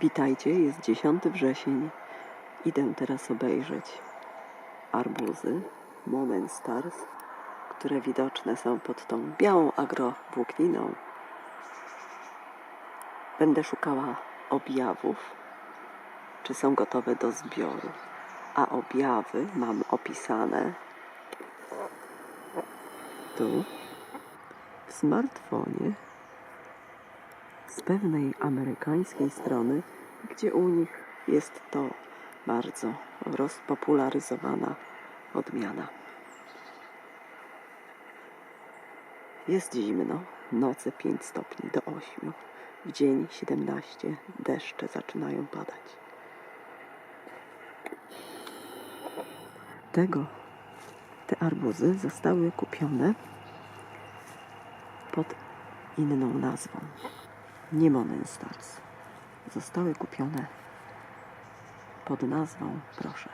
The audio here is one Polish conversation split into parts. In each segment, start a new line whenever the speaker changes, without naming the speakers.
Witajcie, jest 10 wrzesień. Idę teraz obejrzeć arbuzy Moment Stars, które widoczne są pod tą białą agrowłókniną. Będę szukała objawów, czy są gotowe do zbioru. A objawy mam opisane tu w smartfonie z pewnej amerykańskiej strony, gdzie u nich jest to bardzo rozpopularyzowana odmiana. Jest zimno, noce 5 stopni do 8, w dzień 17, deszcze zaczynają padać. Tego, te arbuzy zostały kupione pod inną nazwą nie Monenstars. Zostały kupione pod nazwą, proszę,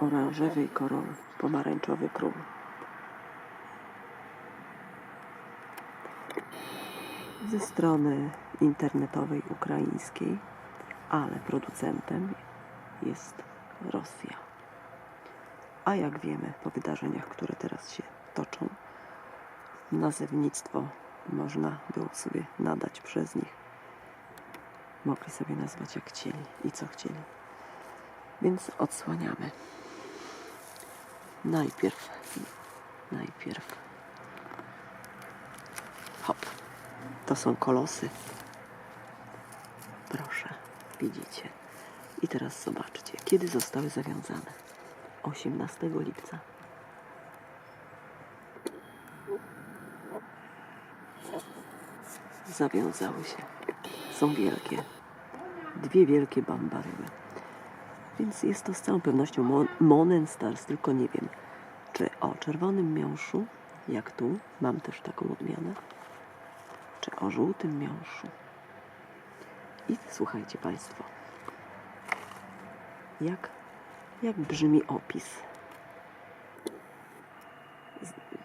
oranżowy korol, pomarańczowy król. Ze strony internetowej ukraińskiej, ale producentem jest Rosja. A jak wiemy po wydarzeniach, które teraz się toczą, nazewnictwo można było sobie nadać przez nich. Mogli sobie nazwać jak chcieli i co chcieli. Więc odsłaniamy. Najpierw, najpierw. Hop. To są kolosy. Proszę, widzicie. I teraz zobaczcie, kiedy zostały zawiązane. 18 lipca zawiązały się. Są wielkie. Dwie wielkie bambaryły. Więc jest to z całą pewnością Mon- Monen Stars, tylko nie wiem, czy o czerwonym miąższu, jak tu, mam też taką odmianę, czy o żółtym miąższu. I słuchajcie Państwo, jak, jak brzmi opis.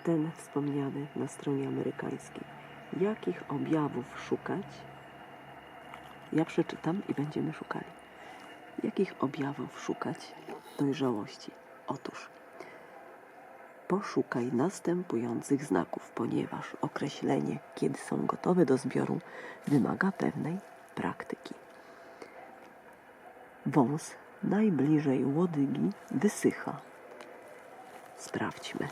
Ten wspomniany na stronie amerykańskiej jakich objawów szukać. Ja przeczytam i będziemy szukali. Jakich objawów szukać dojrzałości? Otóż poszukaj następujących znaków, ponieważ określenie, kiedy są gotowe do zbioru, wymaga pewnej praktyki. Wąs najbliżej łodygi wysycha. Sprawdźmy.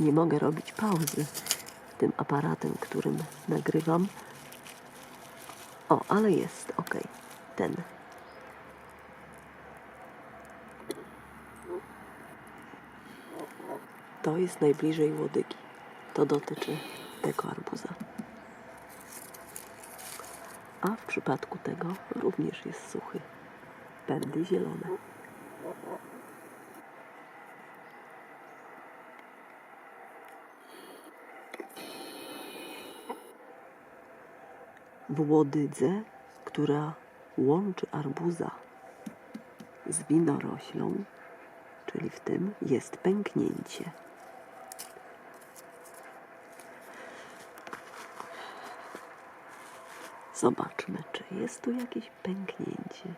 Nie mogę robić pauzy tym aparatem, którym nagrywam. O, ale jest, ok, ten. To jest najbliżej łodygi. To dotyczy tego arbuza. A w przypadku tego również jest suchy. Pędy zielone. W łodydze, która łączy arbuza z winoroślą, czyli w tym jest pęknięcie. Zobaczmy, czy jest tu jakieś pęknięcie.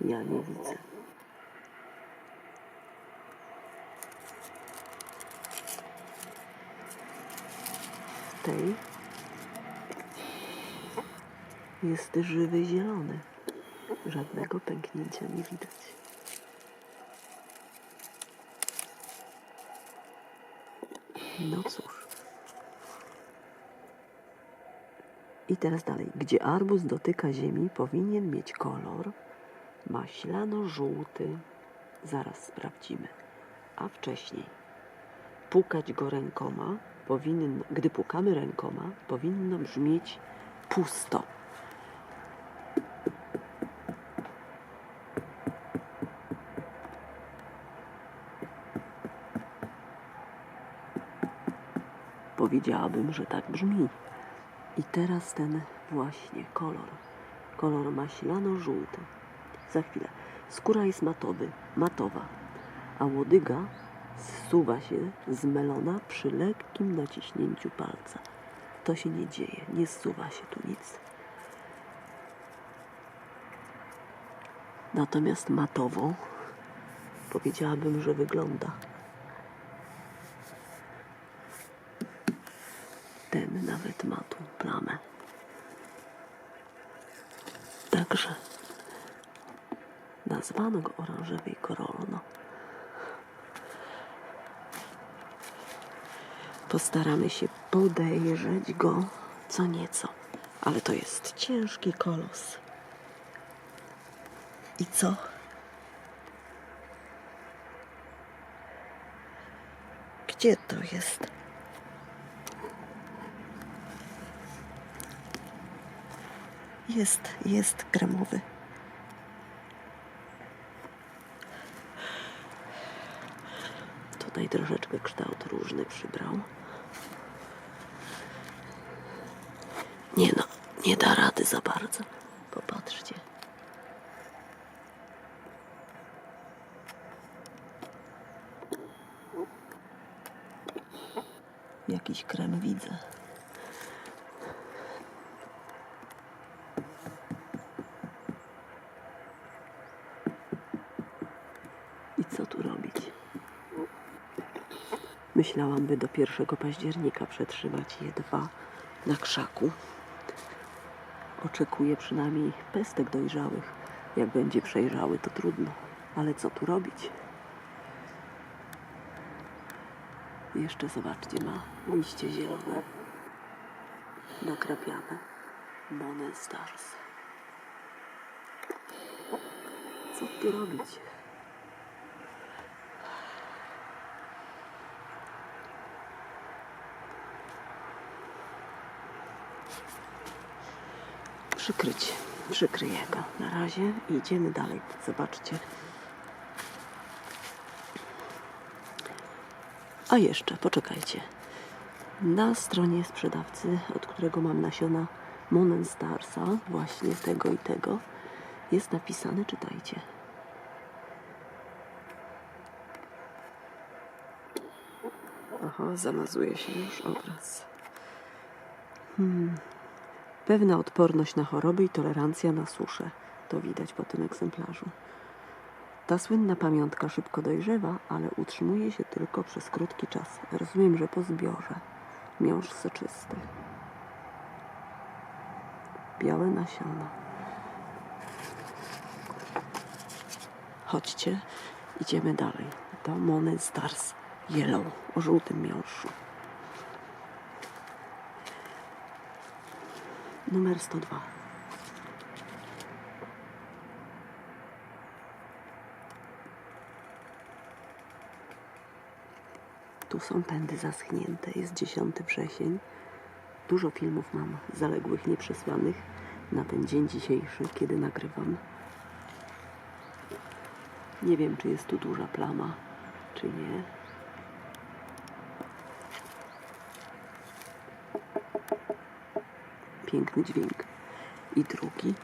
Ja nie widzę. Tej jest żywy zielony. Żadnego pęknięcia nie widać. No cóż. I teraz dalej. Gdzie arbuz dotyka ziemi, powinien mieć kolor maślano-żółty. Zaraz sprawdzimy. A wcześniej pukać go rękoma, powinno, gdy pukamy rękoma, powinno brzmieć pusto. Powiedziałabym, że tak brzmi. I teraz ten właśnie kolor. Kolor maślano-żółty. Za chwilę. Skóra jest matowy, matowa, a łodyga zsuwa się zmelona przy lekkim naciśnięciu palca. To się nie dzieje, nie zsuwa się tu nic. Natomiast matowo powiedziałabym, że wygląda. Ten nawet ma tu plamę. Także nazwano go oranżewej Corollo. Postaramy się podejrzeć go co nieco, ale to jest ciężki kolos. I co? Gdzie to jest? Jest, jest kremowy. Tutaj troszeczkę kształt różny przybrał. Nie no, nie da rady za bardzo. Popatrzcie. Jakiś krem widzę. Co tu robić? Myślałam, by do 1 października przetrzymać je dwa na krzaku. Oczekuję przynajmniej pestek dojrzałych. Jak będzie przejrzały, to trudno. Ale co tu robić? Jeszcze zobaczcie, ma liście zielone, nakrapiane. Monen Stars. Co tu robić? Przykryć. Przykryję go na razie i idziemy dalej. Zobaczcie. A jeszcze, poczekajcie. Na stronie sprzedawcy, od którego mam nasiona Monen Starsa, właśnie tego i tego, jest napisane, czytajcie. Aha, zamazuje się już obraz. Hmm. Pewna odporność na choroby i tolerancja na suszę. To widać po tym egzemplarzu. Ta słynna pamiątka szybko dojrzewa, ale utrzymuje się tylko przez krótki czas. Rozumiem, że po zbiorze. Miąższ soczysty. Białe nasiona. Chodźcie, idziemy dalej. To Monen Stars Yellow o żółtym miąższu. Numer 102. Tu są pędy zaschnięte. Jest 10 wrzesień. Dużo filmów mam zaległych, nieprzesłanych na ten dzień dzisiejszy, kiedy nagrywam. Nie wiem, czy jest tu duża plama, czy nie. Piękny dźwięk. I drugi.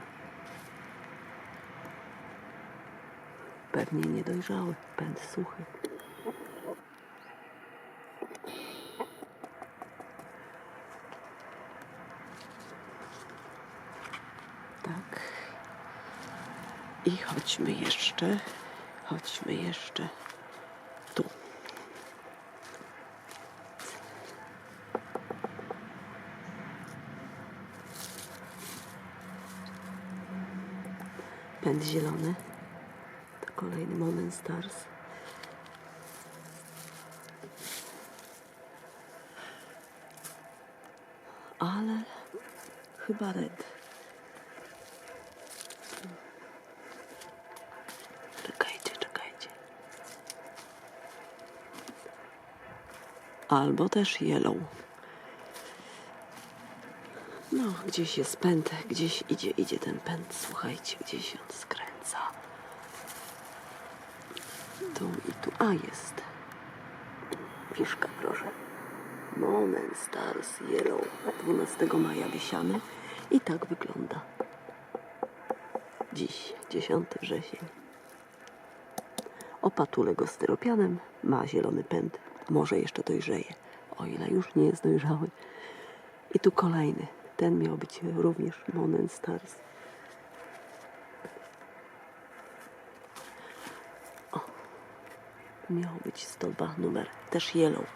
Pewnie niedojrzały, pęd suchy. Tak. I chodźmy jeszcze, chodźmy jeszcze tu. Pęd zielony. To kolejny moment Stars. Ale chyba red. Czekajcie, czekajcie. Albo też yellow. No, gdzieś jest pęd, gdzieś idzie, idzie ten pęd. Słuchajcie, gdzieś on skręca. Tu i tu. A, jest. Fiszka, proszę. Monen Stars Yellow 12 maja wysiany. I tak wygląda. Dziś, 10 wrzesień. Opatulę go styropianem, ma zielony pęd, może jeszcze dojrzeje, o ile już nie jest dojrzały. I tu kolejny, ten miał być również Monen Stars. O, miał być 102 numer, też yellow.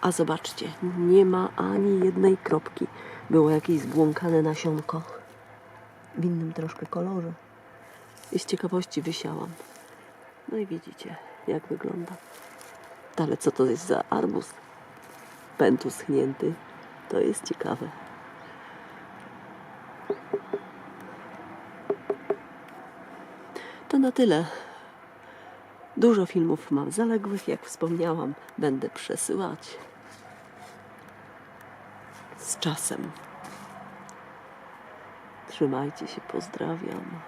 A zobaczcie, nie ma ani jednej kropki. Było jakieś zbłąkane nasionko w innym troszkę kolorze. I z ciekawości wysiałam. No i widzicie, jak wygląda. Ale co to jest za arbuz? Pęd uschnięty. To jest ciekawe. To na tyle. Dużo filmów mam zaległych, jak wspomniałam, będę przesyłać z czasem. Trzymajcie się, pozdrawiam.